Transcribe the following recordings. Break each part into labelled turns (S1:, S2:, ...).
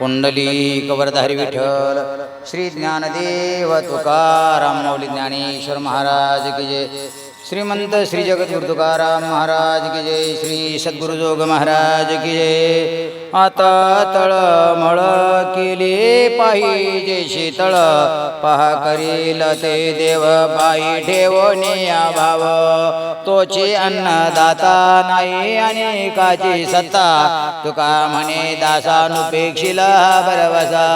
S1: पुंडली कवरधारी विठ्ठल श्री ज्ञानदेव तुकाराम मौली ज्ञानेश्वर महाराज की जय। श्रीमंत श्री जगद्गुरु तुकाराम महाराज की जय श्री सद्गुरुजोग महाराज की जय। आता तळमळ केली पाहिजे शीतळ. पहा करील ते देव बाई ठेवणे भाव तोची अन्नदाता नाही अनेकाची सत्ता. तुका म्हणे दासानुपेक्षिला बरवसा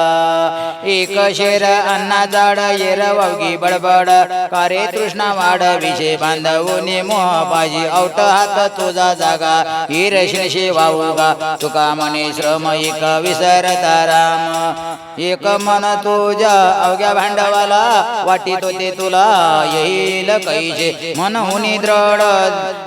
S1: एक शेर अन्ना जाड येर वावगी बडबड. कारे तृष्णा वाढ विषे बांधवून मोह पाजी औट हात तुझा जागा हिरशिनशे वाऊगा तुका म्हणे श्रम एक विसरता राम. एक मन तुझ्या अवघ्या भांडवाला वाटीत होते तुला येईल कैसे? मन हुनी द्रढ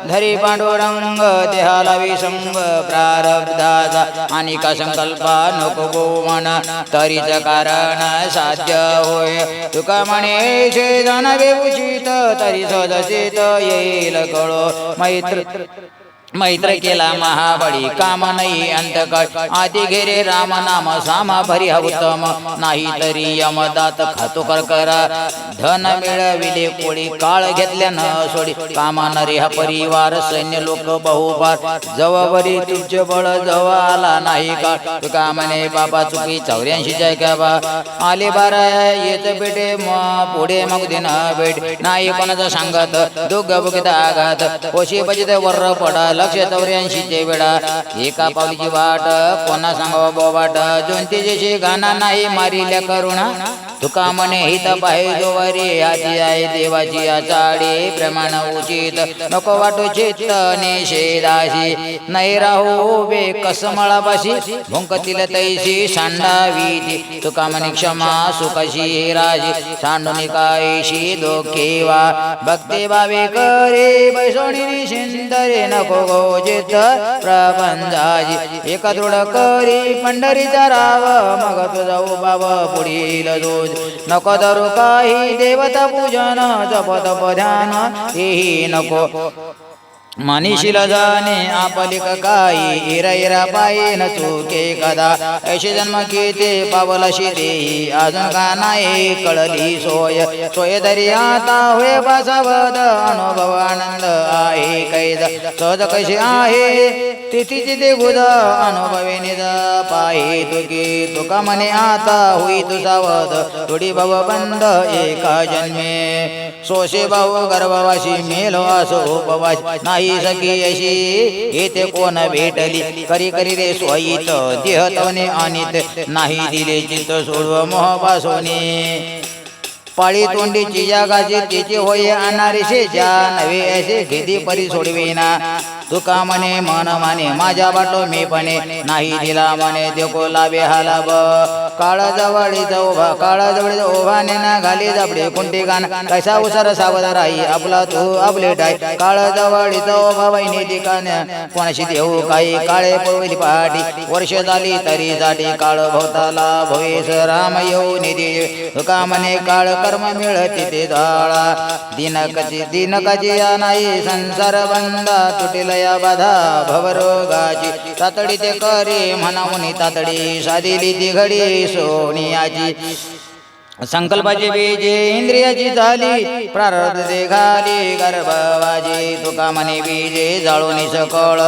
S1: धरी पांडुरंग देहाला विसंग प्रारब्धाचा. आणि का संकल्पा नको गो मन तरीच कारण साध्य होय. तुका म्हणे शे जाणवे उचित तरी सदसित येईल कळो. मैत्र मैत्र केला महाबळी काम नाही अंतकट. आधी घेरे राम नाम सामा भरी हा उत्तम नाही तरी यमदात खातो कर. करा. धन मिळविले कोळी काळ घेतल्यानं सोडी. कामा नरे हा परिवार सैन्य लोक बहुबार जवळवरी तुझे बळ जवळ आला नाही का? तुका म्हणे बाबा चुकी चौऱ्याऐंशी जय का बा? आले बारा येत बेटे मग पुढे मग दिन भेट. नाही कोणाचं सांगत. दुःख बुकित आघात. ओशी बजित वर पडा लक्ष चौऱ्याऐंशीचे वेळा. एका पावलीची वाट कोणा सांगावा बोबाट जोंती जशी गाणा नाही मारिल्या करुणा. तुका म्हणे हित पाहिजे वरी आधी आहे देवाची आचाडी प्रमाण उचित. नको वाटू चित्त निषेधाशी. नाही राहू उभे कसमळापाशी. भुंकतील तैशी सांडावी तुका म्हणे क्षमा सुखशी राजी. सांडून कायशी दोखे वा भक्ती भावे करे बैसोणी शिंदरे नको गोजित प्रबंधाजी. एक दृढ करी पंढरीचा राव मग तुझा उभाव पुढील रोज। नको धरू काही देवता पूजन जप तप ध्यान हेही नको। मनीषीला जाणे आपलिक काही इरा इरा पाये न चुके कदा ऐशी जन्म किती पावलशी देही अजून का नाही कळली सोय सोय तरी आता होय बसावद अनुभव आनंद आहे कैद सहज कशी आहे तिथी तिथे गुद अनुभवे निज पाहे तुकी तुका म्हणे आता होई तू सावध थोडी भव बंद एका जन्मे सोशे भाऊ गर्भवाशी मेलो असो उपवास नाही नाही सखी अशी येथे कोण भेटली? करी करी रे स्वयित देहतवने आणित नाही दिले चित्त सोडव मोहपासोने. पाळी तोंडीची जागाची तिची होय अनारीशे ज्या नवे असे घेदी परी सोडविना. तुका म्हणे मन माने माझ्या बाटो मी पणे. नाही दिला म्हणे देखो लाभे हालाब. काळ जवळीचा उभा काळ जवळीचा उभा नेना घाली जबडे कुंटी गाण कसा उसार सावध राही आपला तू आपले डाय काळ जवळीचा उभा वहिनी ठिकाण कोणाशी देऊ काही काळे पळविली पहाटी वर्ष झाली तरी जाटी काळ भोवताला भवेश राम येऊ निधी. तुका म्हणे काळ कर्म मिळती ते जाळा. दिनकची दिनकाची या नाही संसार बंदा तुटिला या बाधा भवरोगाची तातडी ते करी म्हणावून तातडी साधिली ती घडी सोनियाची. संकल्पाची बीजे इंद्रियाची झाली प्रारब्ध देखाली गर्भवाजी तुका म्हणे बीजे जाळून सकळ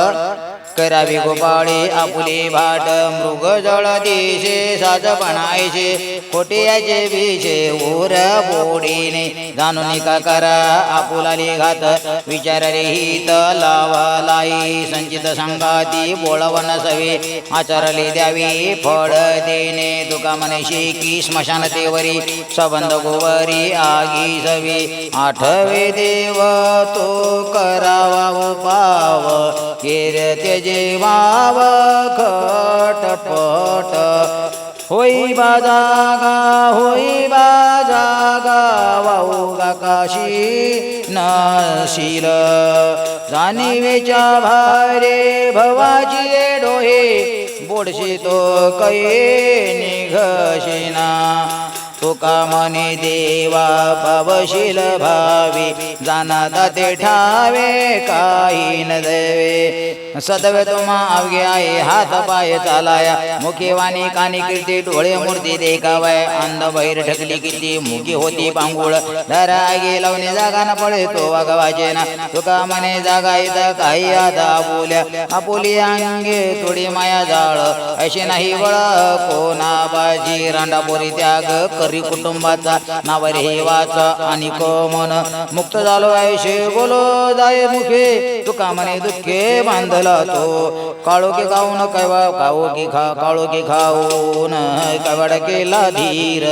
S1: करावी गोपाळी आपुली भाट मृग जळ दिशे साजपणायचे खोटियाचे विषे उर बोडीने. जाणून का करा आपुलाली घात विचार रे हित लावलाई. संचित संगाती बोळवन सवे आचरली द्यावी फळ देणे. तुका मनशी की स्मशान तेवरी सबंध गोवरी आगी सवी. आठवे देव तो करावा उपाव केर त्यजे खटपट होई बाजागा होई बाजागा वाऊगा काशी नशील। जाणीवेच्या भारे भवाची डोहे बोडशी तो कै निघशिना। तुका म्हणे देवा पावशील भावी जाणता ते ठावे काही न देवे. सदवे तुम्हा अवघे आहे हात पाय चालाया. मुखी वाणी कानी कीर्ती डोळे मूर्ती देखावाय. अंध बहिर ढकली किती मुखी होती पांगुळ. धरा गे लावणे जागा न पडे तो वागवाचे ना. तुका मने जागा इथं काही आता आपुल्या आपुली अंगे थोडी माया जाळ. अशी नाही वळ कोणा बाजी रांडापुरी त्याग कर कुटुंबाचा नावर हे वाच आणि मन मुक्त झालो ऐशे बोलो जाय मुखे. तुका म्हणे दुःखे बांधला तो. काळो की गाऊन कैवा खाऊ की खा काळो की खाऊन कवड केला धीर.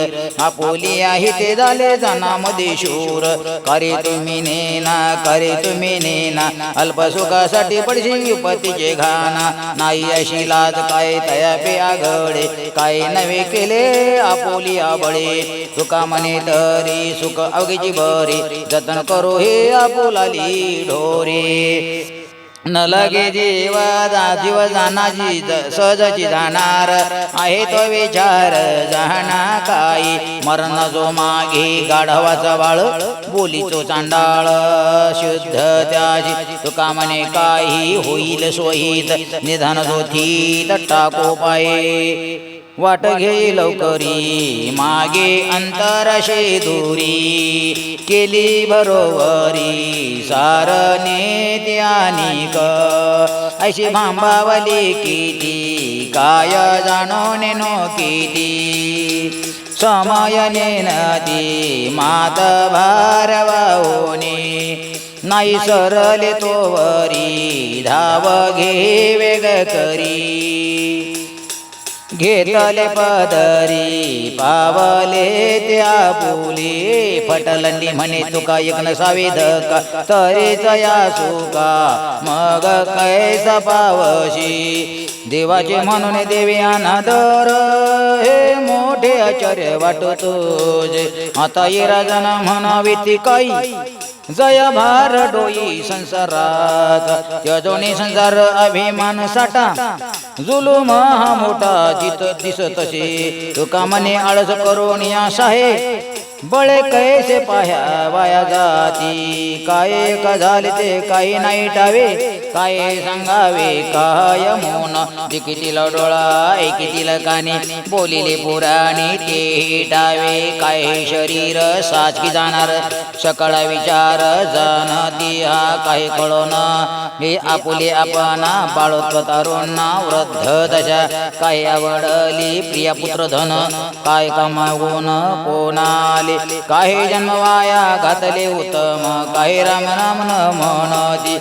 S1: आपोली आहे ते झाले जनामध्ये शूर. करे तुम्ही नेना करे तुम्ही नेना. अल्प सुखासाठी पडशील विपत्तीचे घाना नाही अशी लाज काय तया पे आघडे. काय नवे केले आपोली आबळे. तुका म्हणे तरी सुख अवघीची बरी जतन करो हे आपुलाली ढोरे न लगे जीव जीव जाणाची सहजची जाणार आहे तो विचार जाणा काही. मरण जो मागे गाढवाचा बाळ बोलीचो चांडाळ. शुद्ध त्याची तुका म्हणे काही होईल सोयीत. निधान जो थी टाको पाये. वाट घेई लवकरी. मागे अंतरशे दुरी. केली बरोबरी सारणे त्यानिक अशी भांबावली किती. काय जाणून नो किती. समयने नदी मात भारवाहोनी. नाही सरले तोवरी. धाव घे वेग करी. घेतले पदरी पावले त्या बोली. फटलंडी म्हणे तुका एक नसावी धका तरीच या सुका. मग कैसा पावशी देवाचे म्हणून देवी अनादर हे मोठे आचार्य वाटतो आता ये म्हणावी ती काही. जया भार डोई संसारात. संसार अभिमान साठा जुलूम हा मोठा जित दिसत असे. तुका मने आळस करून या साहेब बळे कैसे पाह्या वाया जाती. काय का झाले ते काही नाही टावे काय सांगावे काय मोन. दिकितील डोळा ऐकितीला कानी. बोलिले पुराणी ते टावे काय शरीर साचकी जाणार. सकळा विचार जाणती हा काही कळोन. हे आपुले आपणा बाळोत्व तारुणा वृद्ध दशा. काय आवडली प्रिया पुत्र धन काय कमावून कोणाले आले काही जन्म वाया घातले उत्तम काही राम राम न म्हणती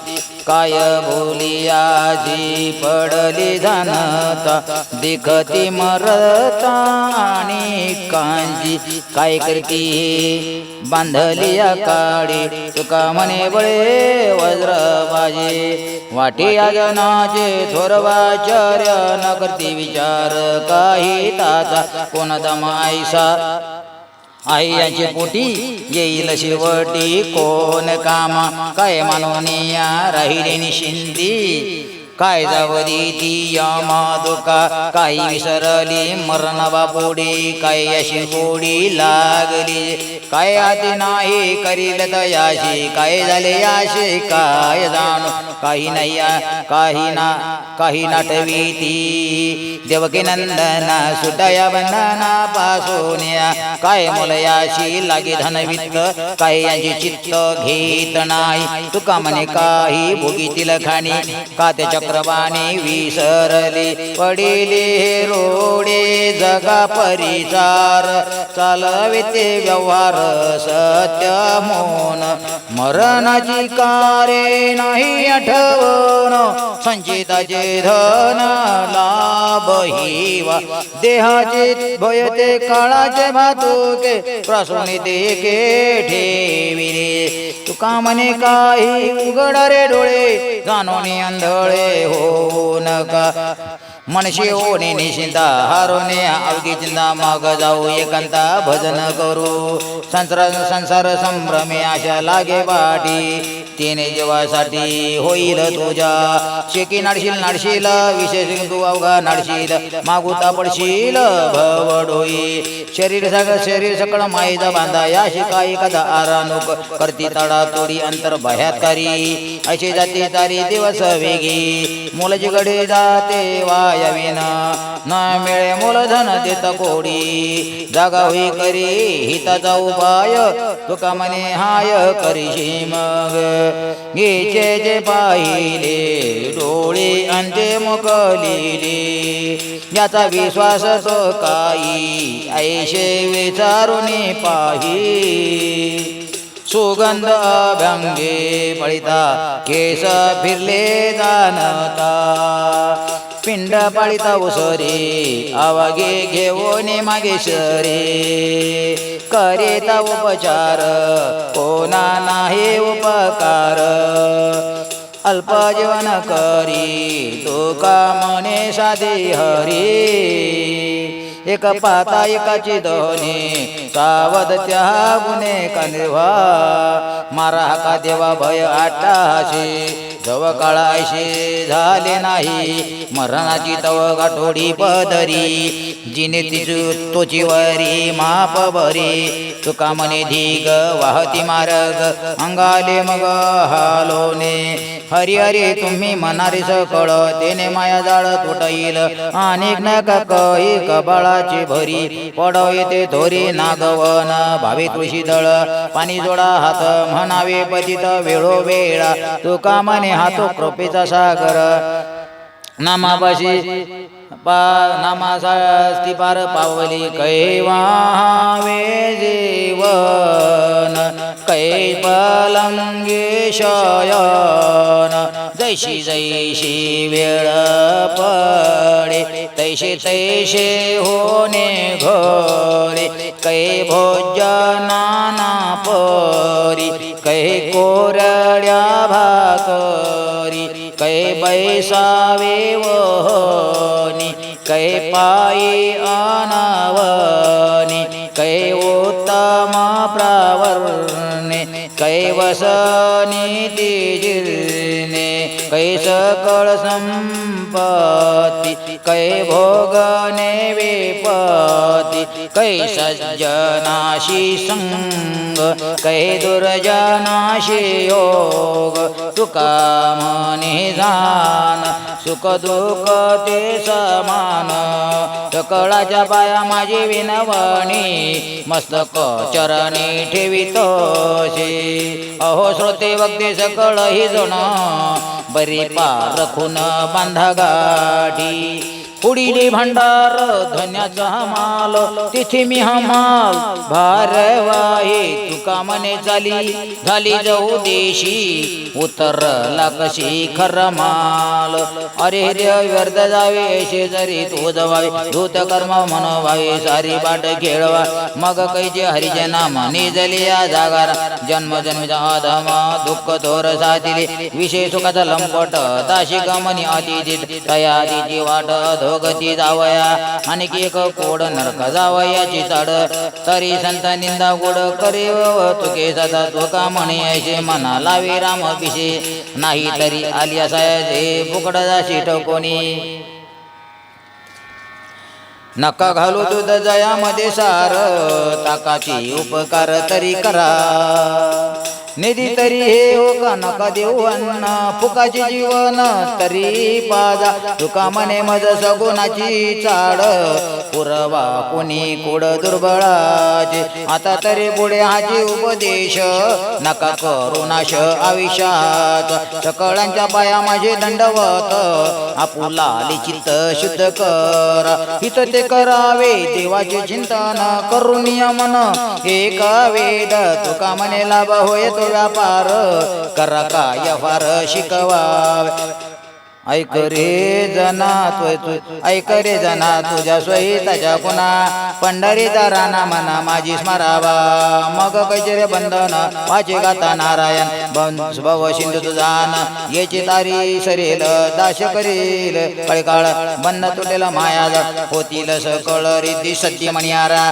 S1: काय बोलियाजी पडली जाणता दिखती मरता आणि कांजी. काय करती? बांधली काळी तुका म्हणे बळे वज्र बाजे वाटे जनाचे थोरवाचार्य न करती विचार. काही ताचा कोण दम आई याची पोटी येईल शेवटी कोण काम? काय मानवनिया राहिली निशिंदी काय जावरी ती यमा दुका काही विसरली मरण बापोडी काय अशी गोडी लागली. काय आधी नाही करील तयाशी काय झाले याशी काय जाणू? काही नाही या- काही ना काही नाटवी ती देवकी नंदना सुटया बंधना पासून या. काय मुलयाशी लागे धनवित्त काय यांचे चित्त घेत नाही? तुका म्हणे काही भोगीतील खाणी. का ते चक्रवाणी विसरली. पडिले रोडे जगा परिचार. चालविते व्यवहार सत्य मोन. मरणाची कारे नाही आठवण. संचिताचे धन लाभ हिवा. देहाचे भयते काळाचे भातुके. प्रसून देखे ठेविले. तुका म्हणे काही उघडरे डोळे. जाणून अंधळे हो नका. मनशी ओने निशिंता हारोने अवघी चिंता मग जाऊ एकांता भजन करू संसार संसार संभ्रमे आशा लागे पाठी तिने जीवासाठी होईल तुझ्या शेकी नाडशील नाडशील विशेष तू अवघा नाडशील मागुता पडशील भवडोई शरीर सगळं शरीर सकळ माईचा बांधा या शिकाई कदा आरानुक करती तडा तोडी अंतर बाह्यात अशी जाती तारी दिवस वेगी मुलची गडे जाते यविना. ना मिळे मूलधन देत कोडी. जागा होई करी हिताचा उपाय तुका मने हाय करीशी मग. गीचे जे पाहिले डोळे अंते मुकलिले याचा विश्वास तो काही ऐशे विचारून पाही. सुगंध अभ्यंगे पळिता केस फिरले जाणता. पिंड पाळिता उसरे आवागे घेऊन मागे शरे करीता उपचार कोणा नाही उपकार. अल्प जीवन करी तुका मने साधे हरी. एक पाता एकाची दोन्ही सावध त्या गुणे कांदवा. मारा हाका देवा भय आटाशे. जव काळाशी झाले नाही. मरणाची तव गाठोडी पदरी. जिने तिचू तोची वरी माप बरी तुका मने धीग वाहती मार्ग. अंगाले मग हालोने. हरी हरी तुम्ही मनारी सकळ. तेने माया जाळ तुटईल. येईल आणि कही कबाळाची भरी. पडव येते थोरी नागवन. भावे तुळशी दळ. पाणी जोडा हात म्हणावे पतित वेळो वेळा. तुका मने हातो कृपेचा सागर. नामापाशी पा नामासाठी पार पावली कैवावे जीवन कै पलंगे शयन जैशी जैशी वेळ पडे तैसे तैसे होणे घोरे कै भोजनाना परी कै कोरड्या बैसावे वहनी कै पायी आनावनी कै उत्तमा प्रावर्णे कै वसनी तिजिर्णे कै सकळ संपा कै भोगने विपत्ती कै सज्जनाशी संग कै दुर्जनाशी योग तुका मनी जाण सुख दुःख ते समान। सकळाच्या पाया माझी विनवणी मस्तक चरणी ठेवितोशी अहो श्रोते वक्ते सकळ ही जण बरी पारखून बांधा गाडी पुढील भंडार धन्याचा माल तिथे मी हमाल. भारवाही तुका मने झाली झाली जाऊ देशी. उतरला कशी खर माल. अरे रे व्यर्थ जावे शेजारी जरी तू जवावे. धूत कर्म मनोभावे सारी बाट खेळवा. मग कैचे हरिचे नाम निजली या जागार. जन्म जन्मचा अधम दुःख थोर साधिले विषय सुखाचा लंपट ताशी गमनी अतिथी तयारीची वाट धो गती जावया. आणखी एक कोड नरक जावयाची चढ तरी संत निंदा गोड करे तुके सदा तुका म्हणे असे मना लावे राम पिशे नाही तरी आली असायचे फुकड जाशी ठकोनी. नका घालू दूध जयामध्ये सार. ताकाची उपकार तरी करा. निधी तरी हे हो का नका देऊ अन्न फुकाचे जीवन तरी पाजा. तुका मने मज सगुणाची चाड. पुरवा कुणी कुड दुर्बळाचे. आता तरी पुढे हाची उपदेश. नका करू नाश आयुष्यात. सकळांच्या पाया माझे दंडवत. आपुला चित्त शुद्ध कर. हित ते करावे देवाचे चिंतन. करू नियमन एक वेद. तुका मने लाभ होय तो व्यापार करा काय फार शिकवावे. ऐक रे जना ऐक रे जना तुझ्या स्वहिताच्या कुणा पंढरीचा राणा म्हणा माझी स्मरावा. मग कैचे बंधन माझे गाता नारायण. बंस भव सिंधू तुझान याची तारी सरेल दाश करील. कळकाळ बंद तुटेल माया होतील सकळ रिद्धी सत्य म्हणियारा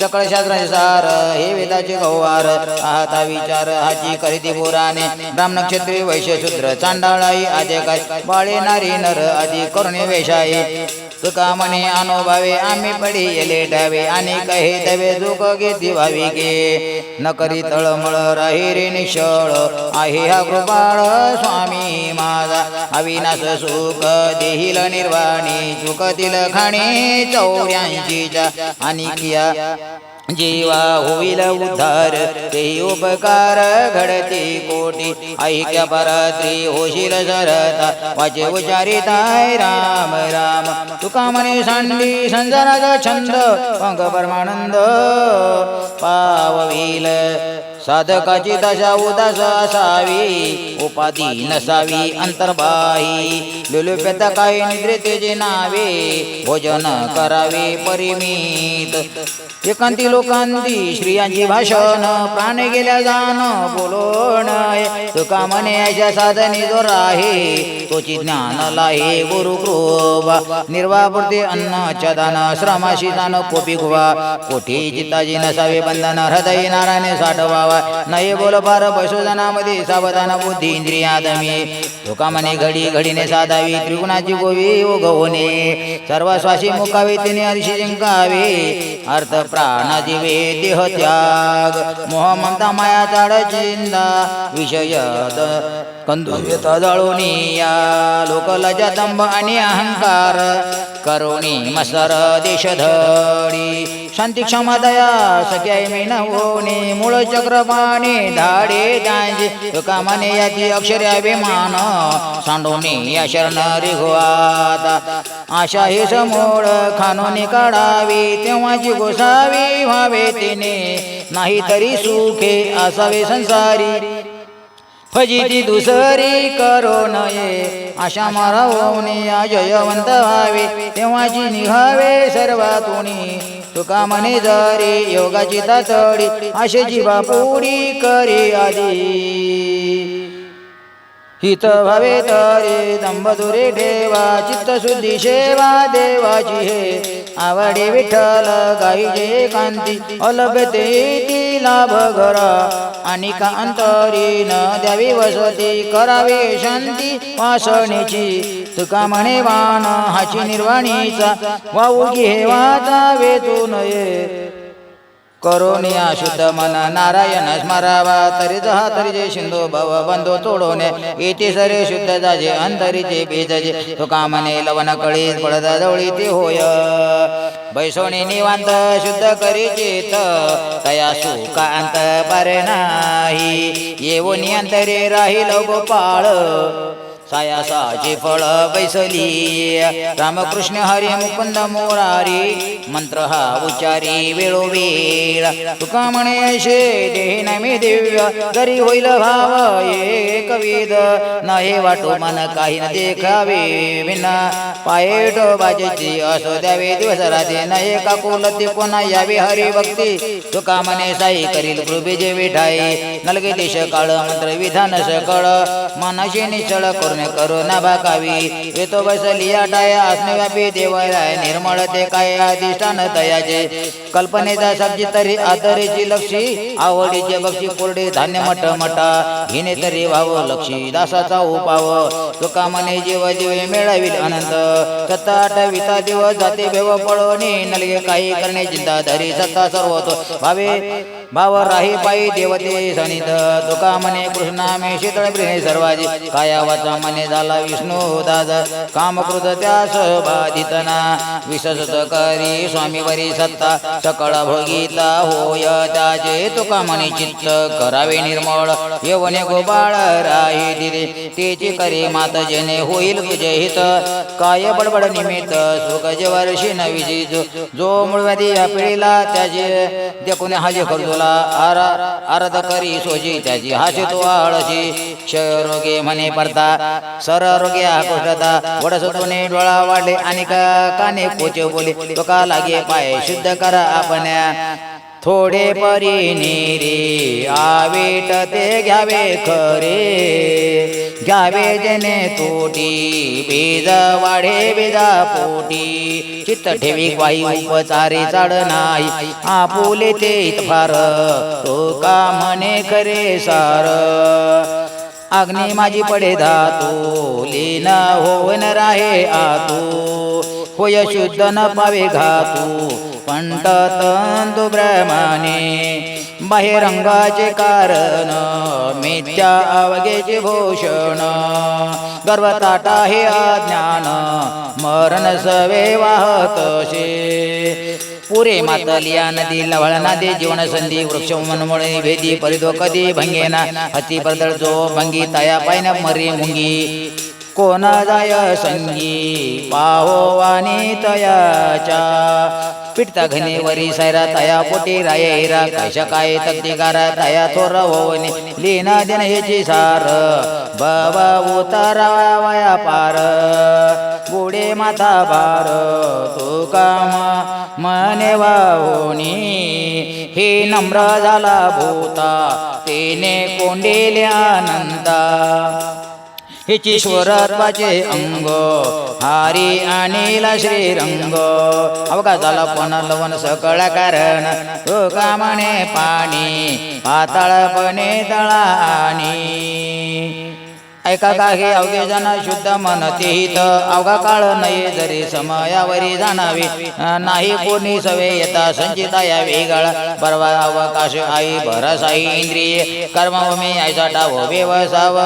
S1: सकळ शास्त्राचे सार हे वेदाचे गौवार आहाता विचार हाची करीती पुराणे. ब्राह्मण क्षेत्री वैश्य शूद्र चांडाळाई आजे काय? पाळे नारी नर आदी करुणे वेशाई तुका म्हणे अनुभवे आम्ही पडी येले डावे आणि कहे दवे दुख घेती भावी गे न करी तळमळ राही रे निशळ आहे हा कृपाळ स्वामी माझा. अविनाश सुख देहिल निर्वाणी. चुकतील खाणे चौऱ्याऐंशीच्या आणि किया जीवा होईल उद्धार ते उपकार घडते कोटी. ऐक्य परत्री होशील सरता वाचे उचारिताय राम राम. तुका म्हणे सांडली संसाराचा छंद पंग परमानंद पाववील. साधकाची दशा उदास असावी उपाधी नसावी अंतर्बाही. लुलुप्यत काही निद्रितेचे नावे भोजन करावे परिमित. एकांती लोकांती श्रियांची भाषण प्राण गेल्या जाण बोलोण तुका म्हणे साधने जो आहे. तोची ज्ञान लाहे गुरु कृपा. निर्वापुरते अन्न दान श्रमाशी दान कोपी गुवा. कोठी चित्ताजी नसावे बंधन हृदय नारायणे साठवावा. नाही बोल पार पशुधनामध्ये सावधान बुद्धी इंद्रिया दमी. तुका म्हणे घडी घडीने साधावी त्रिगुणाची गोवी उगवणे. सर्व मुकावे तिने अर्षी जिंकावे. अर्थ प्राण जीवे देह त्याग मोह ममता माया चाड चिंदा विषय कंदुव्यत जळून या लोक लजा दंभ आणि अहंकार। करुणी मसर देशधडी। शांती क्षमा दया सख्याय मी होणे मूळ चक्रपाणी धाडे त्यांचे तुका मने याची अक्षर अभिमान। सांडोणे या शरण रिघवाता आशा हे समोळ खानोनी काढावी। तेव्हाची गोसावी व्हावे तिने। नाही तरी सुखे असावे संसारी। फजिती दुसरी करो नये आशा मारावणे जयवंत व्हावे. तेव्हाची निघावे सर्वातुणी तुका म्हणे जरी योगाची तातडी आशेची बापुडी करी आधी. हित भवे तरे दंबदुरे ठेवा चित्तशुद्धी सेवा देवाची हे. आवडे विठ्ठल गाईजे कांती अलभते ती लाभ घरा. आणि का अंतरी न द्यावी वसती करावी शांती वासणीची. तुका म्हणे वाण हाची निर्वाणीचा वाऊ घे वाचा वेचू नये. करोनी शुद्ध मन नारायण स्मरावा तरी जहा तरी जे सिंधू भव बंधू तोडोने इति सरे शुद्ध जाजे अंतरीचे बीजजे तुका मने लवण कळी पडत जवळी ते होय. बैसोणी निवांत शुद्ध करी चेत तया सुका अंत परे नाही. येऊन अंतरे राहील गोपाळ. सायासाची फळ बैसली. रामकृष्ण हरी मुकुंद मोरारी मंत्र हा उच्चारी वेळोवेळ. तुका म्हणे शे देह दिव्य तरी होईल भाव एक वेद वाटो मन काही न देखावे विना पायेट बाजेची असो द्यावे दिवस राते नाही का ते कोणा यावे हरी भक्ती. तुका म्हणे साई करील कृपे जे विठाई. नलगे देश काळ मंत्र विधान सकळ. मनाशी निचळ करून करू न भाकावी येतो बसली टाया व्यापी देवराय निर्मळ ते काय अधिष्ठान तयाचे कल्पनेचा सब्जी तरी आदरेची लक्षी. आवडीचे बक्षी कोरडे धान्य मठ मठा हिने तरी भाव लक्षी दासाचा उपाव. तुका मने जीव जीव मिळावी अनंत सत्ता आठविता दिवस जाते भेव पळवणी. नलगे काही करणे चिंता धरी सत्ता सर्वतो भावे भाव राही पायी देवते सनित तुका म्हणे कृष्णा मे शीतळ प्रिणे सर्वाजी काया वाचा म्हणे झाला विष्णू दाद कामकृत त्यास बाधितना. विससत करी स्वामी वरी सत्ता. सकळ भोगीता होय त्याचे. तुका म्हणे चित्त करावे निर्मळ. येवने गोबाळ राही दिले. तेची करी मात जने होईल तुझे हित. काय बडबड निमित्त सुखज वर्षी नवी जो जो मुळव्याधी या पिढीला त्याचे देखून हाजे करतो तुला आर करी सोजी त्याची हाशी तो आळशी क्षयरोगे म्हणे पडता सर रोग्या कुष्ठता वडसतुने डोळा वाढले आणि का- काने कोचे बोले तो का लागे पाय शुद्ध करा आपण. थोडे परी रे आवेट ते घ्यावे खरे. घ्यावे जने तोटी बेज वाढे बेजा पोटी. चित्त ठेवी वाई उपचारे चाड नाही. आपुले ते फार तो का म्हणे खरे सार. अग्नी माझी पडे धातू लीन होवन राहे आतू. होय शुद्ध न पावे घातू. पंट तंतु ब्रह्मणे बाहेरंगाचे कारण मिथ्या अवघेचे भूषण गर्वताटा हे अज्ञान मरण सवे वाहतशे पुरे मातलिया नदी लवळ नदी जीवन संधी वृक्ष मनमुळे भेदी परिदो कधी भंगेना हती पदळ जो भंगी तया पायन मरी मुंगी. कोण जाय संगी? पाहो वाणी तयाच्या. पिटता घनी वरी सैरा तया पोटी राये हिरा कशा काय तक्तिकारा तया थोर होवनी लीना दिन हेची सार. बाबा उतारा वया पार. गुडे माथा पार तू काम मने वाहोनी. हे नम्र झाला भूता. तेने कोंडेले हिची स्वरत्वाचे अंग. हारी आणीला श्रीरंग. अवकाशाला पण लवण सकळ कारण. तो कामणे पाणी. पाताळपणे तळाणी ऐका का हे अवघे जण शुद्ध मन हित अवघा काळ नये जरी समयावरी जाणावी. नाही कोणी सवे येता संचिता या वेगळ. परवा अवकाश आई भरस आई इंद्रिय. कर्मभूमी ऐसा डाव व्यवसाव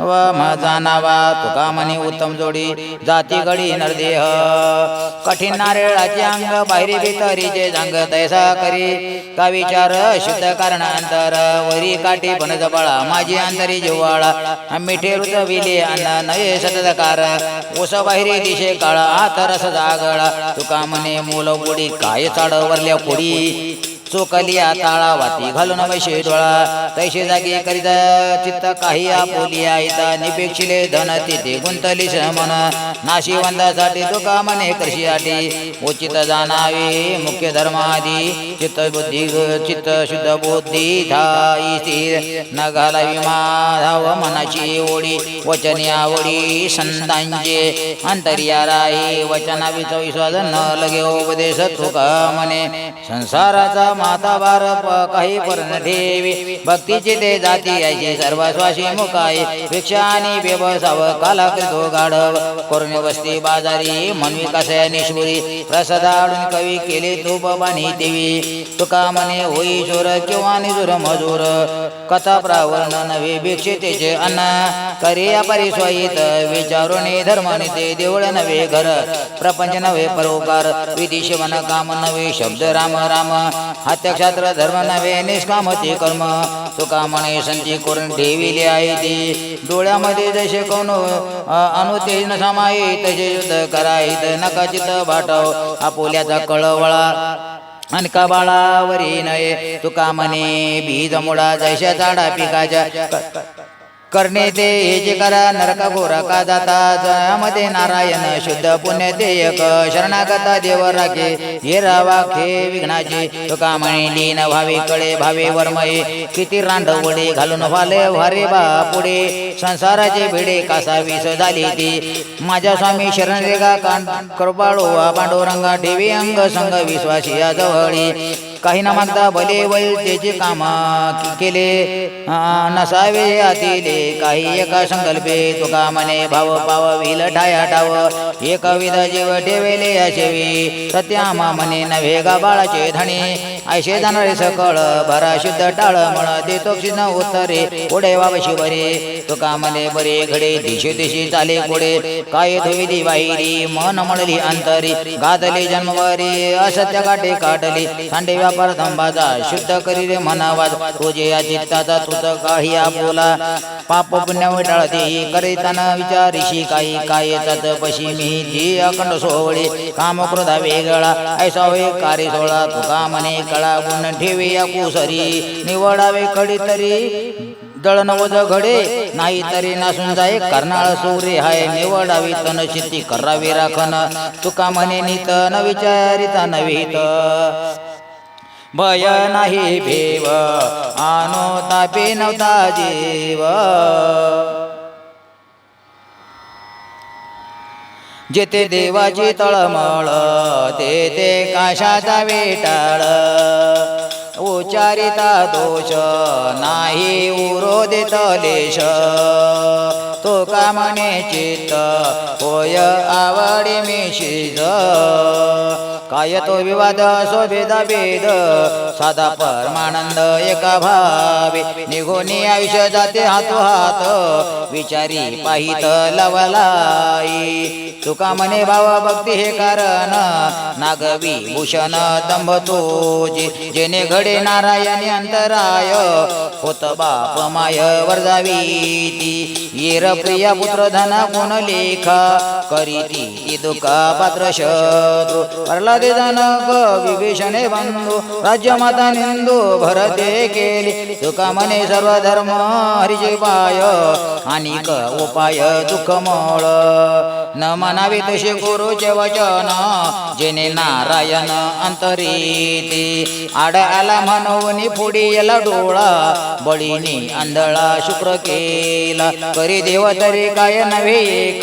S1: व म जाणावा तुका म्हणे उत्तम जोडी. जाती गडी नरदेह. कठीण नारळाचे अंग बाहेरी भीतरीचे जांग तैसा करी. का विचार शुद्ध कारण अंतर वरी काठी पण जबळा माझी अंतरी जिव्हाळा. मिठे ऋतविले अन्न नये सतदकार ओस बाहेरी दिशे काळा आत रस जागळा। तुका म्हणे मूल बुडी काय चाडवरल्या पुढी? चोकलिया ताळा वाती घालून वैशे डोळा. तैसे जागी करीत चित्त काही आपोलिया आयता. निपेक्षिले धन तिथे गुंतली मन नाशिवंतासाठी तुका म्हणे कृषीसाठी उचित जाणावे मुख्य धर्मादी. चित्त बुद्धी चित्त शुद्ध बुद्धी धाई स्थिर. न घालावी माधाव मनाची ओढी. वचनी आवडी संतांचे. अंतर्या राही वचनाविच विश्वास न लगे उपदेश तुका मने संसाराचा माता बार काही पर्ण ठेवी भक्तीची ते जाती यायचे सर्व श्वासी मुकाय भिक्षा आणि व्यवसाव काला कृतो गाढव कोरणे वस्ती बाजारी मनवी कसे निश्वरी प्रसादाडून कवी केले तूप बाणी देवी. तुका म्हणे होई चोर किंवा निजुर मजूर. कथा प्रावरण नवी भिक्षितेचे अन्न. करिया परिस्वयित विचारून धर्म ते देवळ नवे घर. प्रपंच नवे परोकार विधी शिवन काम नवे शब्द राम राम. हत्यक्षात्र धर्म नव्हे निष्कामती कर्म. तुका म्हणे संती करून ठेविली आहे ती. डोळ्यामध्ये जसे कोण अनुतेज न समाई तसे युद्ध करायत नकाचित भाटव आपोल्याचा कळवळा अनका बाळावरी नये. तुका म्हणे बीज मुळा जैशा झाडा पिकाच्या करणे ते हे जे करा नरका घोरा का जाता? जयामध्ये नारायण शुद्ध पुण्य ते एक. शरणागता देव राखे हे रावा खे विघ्नाचे. तुका लीन भावे कळे भावे वर्मये. किती रांडवडे घालून वाले वारे बा पुढे संसाराचे भिडे कासा विस झाली ती. माझ्या स्वामी शरण रेगा कांड कृपाळो पांडुरंगा ठेवी अंग संग विश्वासी जवळी. काही न मागता भले वैल त्याचे काम केले नसावे आतिले काही एका संकल्पे तुका म्हणे भाव पाव विल ठाया ठाव. एक विध जीव ठेवेले असेवी सत्यामा म्हणे नव्हे गा बाळाचे धणे. आयशे जाणारे सकळ भरा शुद्ध टाळ मळ देतो क्षीण उत्तरे पुढे वावशी बरे तुका म्हणे बरे घडे दिशे दिशी चाले पुढे काय धुविली बाहेरी मन म्हणली अंतरी. गादले जन्मवारी असत्य काटे काटली सांडे व्यापार थांबाचा शुद्ध करी रे मनावाज. तुझे या चित्ताचा तुझ काही आपोला. पाप पुण्य विटाळते करीताना विचारिशी काही. काय तत पशी मी जी अखंड सोहळी. काम क्रोधा वेगळा ऐसा होय कार्य सोळा तुका मने कळा गुण ठेवे या कुसरी. निवडावे कडी तरी. दळणवद घडे. नाही तरी नसून जाय कर्नाळ सूर्य हाय निवडावी तन शेती करावी राखण. तुका म्हणे नित न विचारिता नवीत भय नाही भेव. आनो तापे नव्हता जीव. जेथे देवाची तळमळ तेथे काशाचा वेटाळ उच्चारिता दोष नाही उरोदित लेश. तुका म्हणे चित्त होय आवडी मिशिज काय तो विवाद सोबेद भेद साधा परमानंद एका भावे. निघोनी आयुष्य जाते हातो हात विचारी पाहित लवलाई. तुका म्हणे भावा भक्ती हे कारण नागवी भूषण दंभ तुझे जेने घडे नारायणी अंतराय होत बाप माय वर्जावी ती. वीर प्रिय पुत्र धन गुण लेखा करीती ती दुःखा पात्र शत्रू। प्रल्हादे जनक विभीषणे बंधू राज्य माता निंदू भरते केली। तुका मने सर्व धर्म हरिचे पाय आणि क उपाय दुःख मोळ न म्हणावे तुझे गुरुचे वचन जेने नारायण अंतरीती। आड आला म्हणून पुढे याला डोळा बळीने आंधळा शुक्र केला। करी देव तरी काय नव्हे एक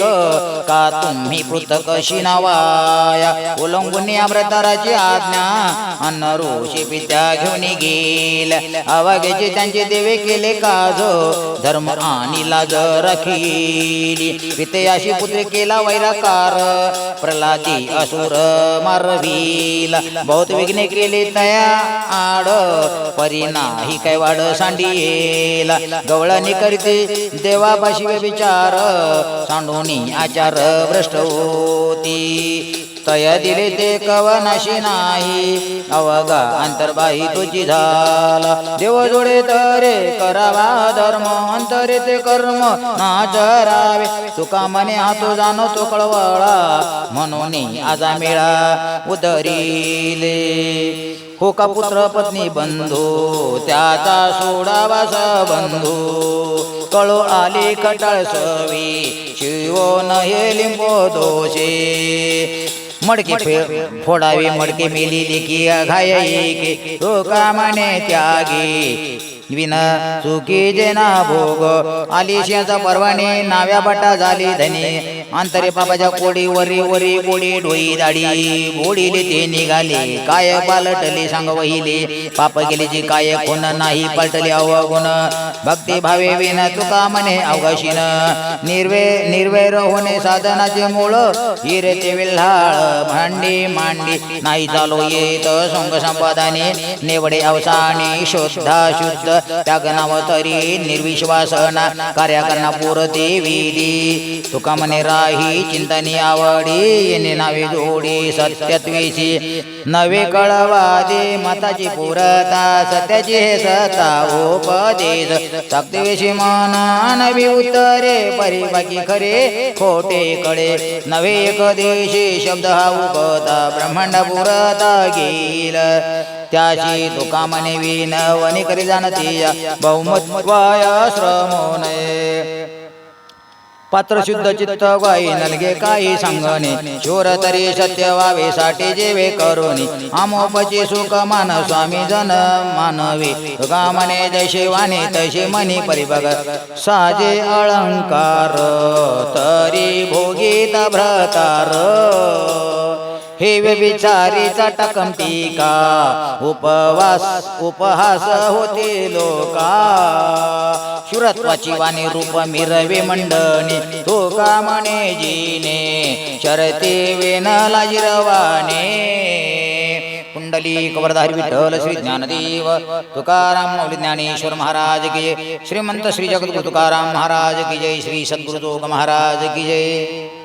S1: का तुम्ही पृथक शिनावाया? उलंगुनी अमृताराची आज्ञा अन्न ऋषी पित्या घेऊन गेल अवागेचे त्यांचे देवे केले काज धर्म आणि लाज रखिली पितयाशी पुत्र केला वैराकार प्रल्हादी असुर मारवील. बहुत विघ्ने केले तया आड परी नाही काय वाड सांडियेला. गवळणी करीते करते शिव विचार सांडोनी आचार भ्रष्ट होती. तया दिले ते कवनाशी नाही अवगा अंतर्बाही तुझी झाला. देव जोडे तरे करावा धर्म अंतरे ते कर्म नाचरावे तुका मने हातो जाणो तो कळवळा म्हणून आजा मेळा उदरीले. हो का पुत्र पत्नी बंधू? त्याचा सोडावा बंधू कळो आली कटाळ सवी शिवो नये लिंबो दोषे. मडकी फोडावी मडकी मिली लिखी घाय एके तो हो कामाने त्यागी? विन चुकी जेना भोग. आली शियाचा परवाने नाव्या बटा झाली धनी. अंतरे बाबाच्या कोडी वरी वरी कोडी डोई दाडी बोडीले ते निघाले काय पालटले सांग वहिले. पाप गेले जी काय कोण नाही पलटले अवगुण. भक्ती भावे विन तुका म्हणे अवघशीन. निर्वे निर्वैर होणे साधनाचे मूळ. हिरे ते विल्हाळ भांडी मांडी. नाही चालो येत संग संपादाने. निवडे अवसानी शुद्धा शुद्ध. त्याग नाव तरी निर्विश्वासना कार्य करना पुरते विधी तुका म्हणे राही चिंतनी आवडी येणे नावे जोडी सत्यत्वेशी नवे कळवादे मताची पुरता सत्याची हे सता उपदेश. सत्यवेशी मना नवी उत्तरे परिबाकी खरे खोटे कळे. नवे एक देशी शब्द हा उपता ब्रह्मांड पुरता गेल त्याची तुका म्हणे विन वनी करी जाणती. बहुमत श्रमो नये पात्र शुद्ध चित्त गाई नलगे काही सांगणे. शोर तरी सत्य वावे साठी जेवे करुणी आमोपचे सुख मान स्वामी जन मानवी. तुका मने जैसे वाणे तैसे मनी परिभग. साजे अलंकार तरी भोगीत भ्रतार. हे व्यभिचारीचा चटकम टीका उपवास उपहास होते लोका. शुरत्वाची वाणी रूप मिरवे मंडणी तो का म्हणे जीने? शरते वेनला जिरवाने कुंडली कवरधारी विठ्ठल श्री ज्ञानदेव तुकाराम मौली ज्ञानेश्वर महाराज की जय. श्रीमंत श्री जगद्गुरु तुकाराम महाराज की जय. श्री सद्गुरु महाराज की जय.